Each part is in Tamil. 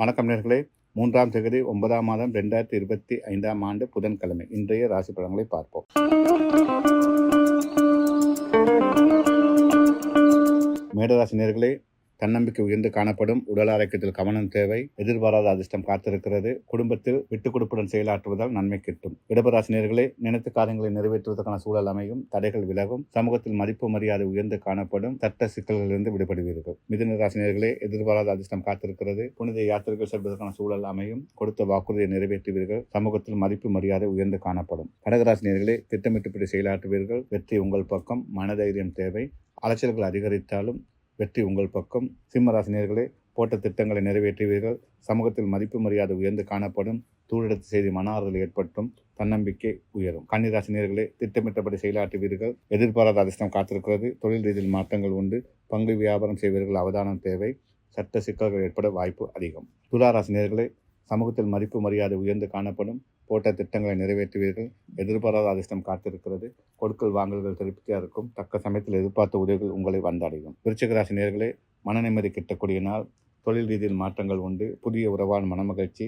வணக்கம் நேர்களே. மூன்றாம் தேதி ஒன்பதாம் மாதம் ரெண்டாயிரத்தி இருபத்தி ஐந்தாம் ஆண்டு புதன்கிழமை. இன்றைய ராசி பலன்களை பார்ப்போம். மேடராசி நேர்களே தன்னம்பிக்கை உயர்ந்து காணப்படும். உடல் ஆரோக்கியத்தில் கவனம் தேவை. எதிர்பாராத அதிர்ஷ்டம் காத்திருக்கிறது. குடும்பத்தில் விட்டுக் கொடுப்புடன் செயலாற்றுவதால் நன்மை கிட்டும். இடபராசினியர்களே நினைத்து காரியங்களை நிறைவேற்றுவதற்கான சூழல் அமையும். தடைகள் விலகும். சமூகத்தில் மதிப்பு மரியாதை உயர்ந்து காணப்படும். சட்ட சிக்கல்களிலிருந்து விடுபடுவீர்கள். மிதுன ராசினியர்களே எதிர்பாராத அதிர்ஷ்டம் காத்திருக்கிறது. புனித யாத்திரைகள் செல்வதற்கான சூழல் அமையும். கொடுத்த வாக்குறுதியை நிறைவேற்றுவீர்கள். சமூகத்தில் மதிப்பு மரியாதை உயர்ந்து காணப்படும். கடகராசினியர்களே திட்டமிட்டுப்படி செயலாற்றுவீர்கள். வெற்றி உங்கள் பக்கம். மனதைரியம் தேவை. அலைச்சல்கள் அதிகரித்தாலும் வெற்றி உங்கள் பக்கம். சிம்மராசினியர்களே போட்ட திட்டங்களை நிறைவேற்றுவீர்கள். சமூகத்தில் மதிப்பு மரியாதை உயர்ந்து காணப்படும். தூளிடத்து செய்தி மன ஆறுதல் ஏற்பட்டும். தன்னம்பிக்கை உயரும். கன்னிராசினியர்களே திட்டமிட்டபடி செயலாற்றுவீர்கள். எதிர்பாராத அதிர்ஷ்டம் காத்திருக்கிறது. தொழில் ரீதியில் மாற்றங்கள் உண்டு. பங்கு வியாபாரம் செய்வீர்கள். அவதானம் தேவை. சட்ட சிக்கல்கள் ஏற்பட வாய்ப்பு அதிகம். துளாராசினியர்களே சமூகத்தில் மதிப்பு மரியாதை உயர்ந்து காணப்படும். போட்ட திட்டங்களை நிறைவேற்றுவீர்கள். எதிர்பாராத அதிர்ஷ்டம் காத்திருக்கிறது. கொடுக்கல் வாங்கல்கள் திருப்தியாக இருக்கும். தக்க சமயத்தில் எதிர்பார்த்த உதவிகள் உங்களை வந்தடையும். விருச்சிகராசி நேர்களே மன நிம்மதி கிட்டக்கூடிய நாள். தொழில் ரீதியில் மாற்றங்கள் உண்டு. புதிய உறவான மனமகிழ்ச்சி.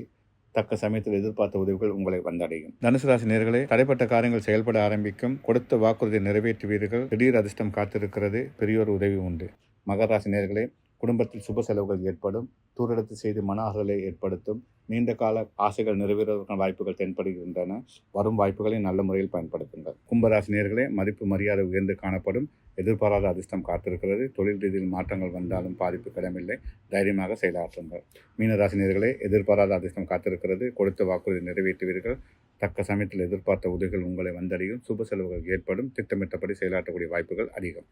தக்க சமயத்தில் எதிர்பார்த்த உதவிகள் உங்களை வந்தடையும். தனுசு ராசி நேர்களே தடைப்பட்ட காரியங்கள் செயல்பட ஆரம்பிக்கும். கொடுத்த வாக்குறுதியை நிறைவேற்றுவீர்கள். திடீர் அதிர்ஷ்டம் காத்திருக்கிறது. பெரியோர் உதவி உண்டு. மகராசி நேர்களே குடும்பத்தில் சுப செலவுகள் ஏற்படும் தூரிடத்து செய்து மன ஆறுதலை ஏற்படுத்தும் நீண்ட கால ஆசைகள் நிறைவேறுவதற்கான வாய்ப்புகள் தென்படுகின்றன. வரும் வாய்ப்புகளை நல்ல முறையில் பயன்படுத்துங்கள். கும்பராசினியர்களே மதிப்பு மரியாதை உயர்ந்து காணப்படும் எதிர்பாராத அதிர்ஷ்டம் காத்திருக்கிறது. தொழில் ரீதியில் மாற்றங்கள் வந்தாலும் பாதிப்பு கிடமில்லை. தைரியமாக செயலாற்றுங்கள். மீனராசினியர்களே எதிர்பாராத அதிர்ஷ்டம் காத்திருக்கிறது. கொடுத்த வாக்குறுதி நிறைவேற்றுவீர்கள். தக்க சமயத்தில் எதிர்பார்த்த உதவிகள் உங்களை வந்தடையும். சுப செலவுகள் ஏற்படும். திட்டமிட்டபடி செயலாற்றக்கூடிய வாய்ப்புகள் அதிகம்.